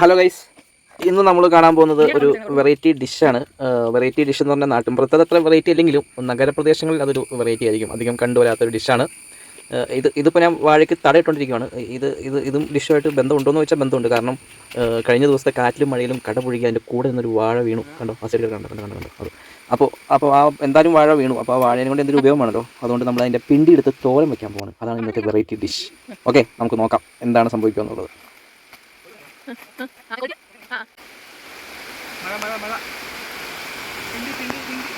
Hello guys ഇന്ന് നമ്മൾ കാണാൻ പോകുന്നത് ഒരു വെറൈറ്റി ഡിഷാണ് വെറൈറ്റി ഡിഷ് എന്ന് പറഞ്ഞാൽ നാട്ടിൻപുറത്ത് അത് അത്ര വെറൈറ്റി അല്ലെങ്കിലും നഗരപ്രദേശങ്ങളിൽ അതൊരു വെറൈറ്റി ആയിരിക്കും. അധികം കണ്ടുവരാത്തൊരു ഡിഷാണ് ഇത് ഇതിപ്പോൾ ഞാൻ വാഴയ്ക്ക് തടയിട്ടുകൊണ്ടിരിക്കുകയാണ് ഇത് ഇത് ഇതും ഡിഷുമായിട്ട് ബന്ധമുണ്ടോയെന്ന് വെച്ചാൽ ബന്ധമുണ്ട്. കാരണം കഴിഞ്ഞ ദിവസത്തെ കാറ്റിലും മഴയിലും കട പുഴുകി അതിന്റെ കൂടെ നിന്നൊരു വാഴ വീണു. കണ്ടോ? ആ സൈഡിൽ കണ്ടോ? കണ്ടോ? കണ്ടോ? അത് അപ്പോൾ അപ്പോൾ ആ എന്തായാലും വാഴ വീണു. അപ്പോൾ ആ വാഴയെ കൊണ്ട് എന്തൊരു ഉപയോഗമാണല്ലോ. അതുകൊണ്ട് നമ്മൾ അതിന്റെ പിണ്ടി എടുത്ത് തോരൻ വയ്ക്കാൻ പോവാണ്. അതാണ് ഇന്നത്തെ വെറൈറ്റി ഡിഷ് ഓക്കെ നമുക്ക് നോക്കാം. എന്താണ് സംഭവിക്കുക എന്നുള്ളത് മഴ മഴ മഴ പിണ്ടി പിണ്ടി പിണ്ടി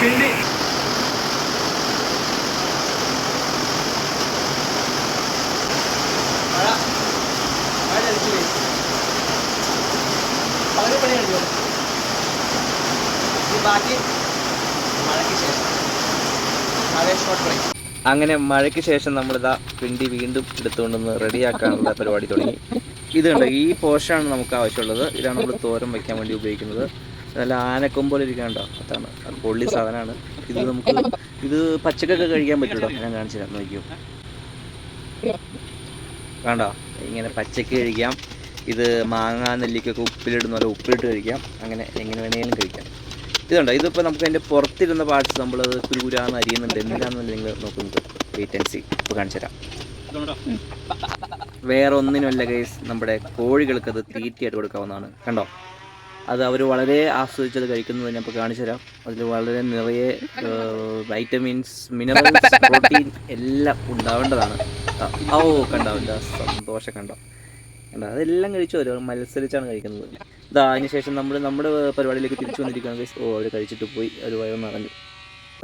പിണ്ടി മഴ മഴ ചലിച്ചു വളരെ പണി ഈ ബാക്കി മഴയ്ക്ക് ശേഷം. മഴ ഷോർട്ട് ബ്രേക്ക് അങ്ങനെ മഴയ്ക്ക് ശേഷം നമ്മളിതാ പിണ്ടി വീണ്ടും എടുത്തുകൊണ്ടൊന്ന് റെഡിയാക്കാനുള്ള പരിപാടി തുടങ്ങി. ഇത് കണ്ടോ ഈ പോഷാണ് നമുക്ക് ആവശ്യമുള്ളത്. ഇതാണ് നമ്മൾ തോരൻ വയ്ക്കാൻ വേണ്ടി ഉപയോഗിക്കുന്നത്. നല്ല ആനക്കൊമ്പോലെ ഇരിക്കാണ്ടോ അതാണ്. അത് പൊള്ളി സാധനമാണ്. ഇത് നമുക്ക് ഇത് പച്ചക്കൊക്കെ കഴിക്കാൻ പറ്റുള്ളൂ ഞാൻ കാണിച്ചു തരാം നോക്കിയോ കണ്ടോ ഇങ്ങനെ പച്ചക്ക് കഴിക്കാം. ഇത് മാങ്ങ നെല്ലിക്കൊക്കെ ഉപ്പിലിടുന്ന പോലെ ഉപ്പിലിട്ട് കഴിക്കാം. അങ്ങനെ എങ്ങനെ വേണമെങ്കിലും കഴിക്കാം. ഇതുണ്ടോ? ഇതിപ്പോൾ നമുക്ക് അതിന്റെ പുറത്തിരുന്ന പാർട്സ് നമ്മളത് കുരുകുരാന്ന് അരിയുന്നുണ്ട്. എന്തിനാണെന്ന് നിങ്ങൾ നോക്കുന്നത് വെയിറ്റ് ആൻഡ് സി ഇപ്പോൾ കാണിച്ചു തരാം. വേറെ ഒന്നിനുമല്ല ഗൈസ് നമ്മുടെ കോഴികൾക്ക് അത് തീറ്റയായിട്ട് കൊടുക്കാവുന്നതാണ്. കണ്ടോ? അത് അവർ വളരെ ആസ്വദിച്ചത് കഴിക്കുന്നത് ഞാൻ ഇപ്പോൾ കാണിച്ചു തരാം. അതിൽ വളരെ നിറയെ വൈറ്റമിൻസ് മിനറൽസ് പ്രോട്ടീൻ എല്ലാം ഉണ്ടാവേണ്ടതാണ്. ഓ കണ്ടാവില്ല സന്തോഷം കണ്ടോ? കണ്ടോ? അതെല്ലാം കഴിച്ചു വരും മത്സരിച്ചാണ് കഴിക്കുന്നത്. ഇതാ അതിന് ശേഷം നമ്മൾ നമ്മുടെ പരിപാടിയിലേക്ക് തിരിച്ചു വന്നിരിക്കുകയാണ് ഗൈസ് ഓ അവർ കഴിച്ചിട്ട് പോയി ഒരു വയറ് നിറഞ്ഞു.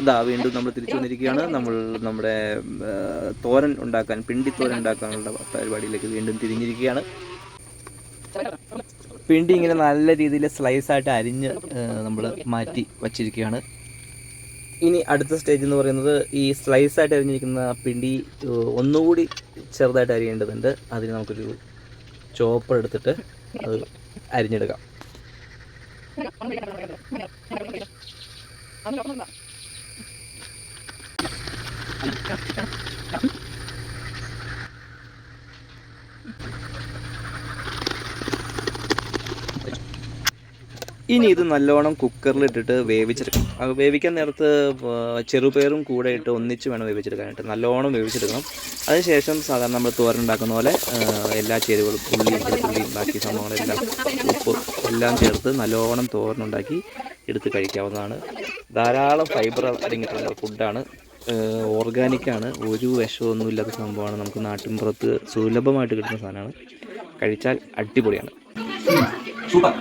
ഇതാ വീണ്ടും നമ്മൾ തിരിച്ചു വന്നിരിക്കുകയാണ്. നമ്മൾ നമ്മുടെ തോരൻ ഉണ്ടാക്കാൻ പിണ്ടി തോരൻ ഉണ്ടാക്കാനുള്ള പരിപാടിയിലേക്ക് വീണ്ടും തിരിഞ്ഞിരിക്കുകയാണ്. പിണ്ടി ഇങ്ങനെ നല്ല രീതിയിൽ സ്ലൈസ് ആയിട്ട് അരിഞ്ഞ് നമ്മൾ മാറ്റി വച്ചിരിക്കുകയാണ്. ഇനി അടുത്ത സ്റ്റേജ് എന്ന് പറയുന്നത് ഈ സ്ലൈസ് ആയിട്ട് അരിഞ്ഞിരിക്കുന്ന പിണ്ടി ഒന്നുകൂടി ചെറുതായിട്ട് അരിയേണ്ടതുണ്ട്. അതിന് നമുക്കൊരു ചോപ്പർ എടുത്തിട്ട് അത് അരിഞ്ഞെടുക്കാം. ഇനി ഇത് നല്ലോണം കുക്കറിൽ ഇട്ടിട്ട് വേവിച്ചെടുക്കണം വേവിക്കാൻ നേരത്ത് ചെറുപയറും കൂടെ ഇട്ട് ഒന്നിച്ച് വേണം വേവിച്ചെടുക്കാനായിട്ട്. നല്ലോണം വേവിച്ചെടുക്കണം. അതിനുശേഷം സാധാരണ നമ്മൾ തോരൻ ഉണ്ടാക്കുന്ന പോലെ എല്ലാ ചേരുവകളും ഉള്ളിയും വെളുത്തുള്ളിയും ബാക്കി സംഭവങ്ങളെല്ലാം ഉപ്പ് എല്ലാം ചേർത്ത് നല്ലോണം തോരൻ ഉണ്ടാക്കി എടുത്ത് കഴിക്കാവുന്നതാണ്. ധാരാളം ഫൈബർ അടങ്ങിയിട്ടുള്ള ഫുഡാണ് ഓർഗാനിക്കാണ് ഒരു വിഷമൊന്നും ഇല്ലാത്ത സംഭവമാണ്. നമുക്ക് നാട്ടിൻപുറത്ത് സുലഭമായിട്ട് കിട്ടുന്ന സാധനമാണ്. കഴിച്ചാൽ അടിപൊളിയാണ്. സൂപ്പർ.